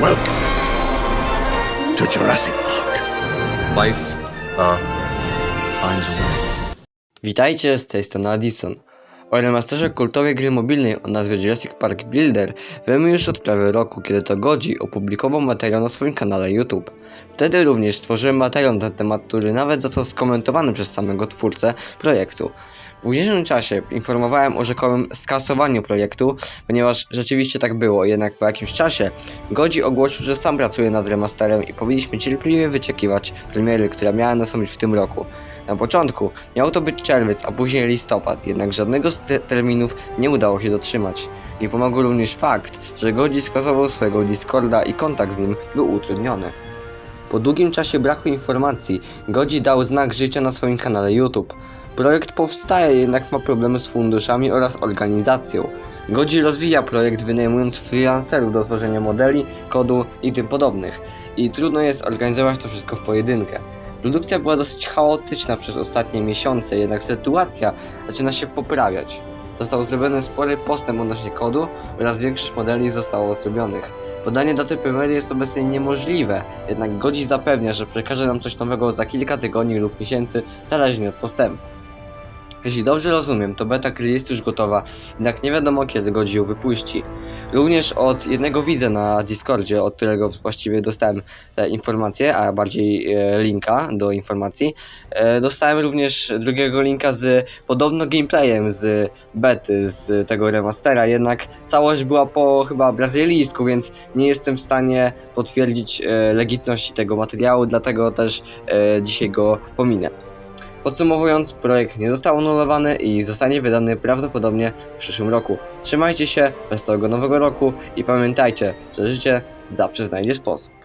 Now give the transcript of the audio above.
Welcome to Jurassic Park. Life uh, finds a way. Witajcie, z tej strony Addison. O remasterze kultowej gry mobilnej o nazwie Jurassic Park Builder wiemy już od prawie roku, kiedy to Godzi opublikował materiał na swoim kanale YouTube. Wtedy również stworzyłem materiał na ten temat, który nawet został skomentowany przez samego twórcę projektu. W późniejszym czasie informowałem o rzekomym skasowaniu projektu, ponieważ rzeczywiście tak było, jednak po jakimś czasie Godzi ogłosił, że sam pracuje nad remasterem i powinniśmy cierpliwie wyczekiwać premiery, która miała nastąpić w tym roku. Na początku miał to być czerwiec, a później listopad, jednak żadnego z te terminów nie udało się dotrzymać. Nie pomagał również fakt, że Godzi skasował swojego Discorda i kontakt z nim był utrudniony. Po długim czasie braku informacji, Godzi dał znak życia na swoim kanale YouTube. Projekt powstaje, jednak ma problemy z funduszami oraz organizacją. Godzi rozwija projekt wynajmując freelancerów do tworzenia modeli, kodu i tym podobnych. I trudno jest organizować to wszystko w pojedynkę. Produkcja była dosyć chaotyczna przez ostatnie miesiące, jednak sytuacja zaczyna się poprawiać. Został zrobiony spory postęp odnośnie kodu oraz większość modeli zostało zrobionych. Podanie daty premiery jest obecnie niemożliwe, jednak Godzi zapewnia, że przekaże nam coś nowego za kilka tygodni lub miesięcy, zależnie od postępu. Jeśli dobrze rozumiem, to beta gry jest już gotowa, jednak nie wiadomo kiedy Godzi ją wypuści. Również od jednego widza na Discordzie, od którego właściwie dostałem te informacje, a bardziej e, linka do informacji, e, dostałem również drugiego linka z podobno gameplayem z bety, z tego remastera, jednak całość była po chyba brazylijsku, więc nie jestem w stanie potwierdzić e, legitności tego materiału, dlatego też e, dzisiaj go pominę. Podsumowując, projekt nie został anulowany i zostanie wydany prawdopodobnie w przyszłym roku. Trzymajcie się, wesołego nowego roku i pamiętajcie, że życie zawsze znajdzie sposób.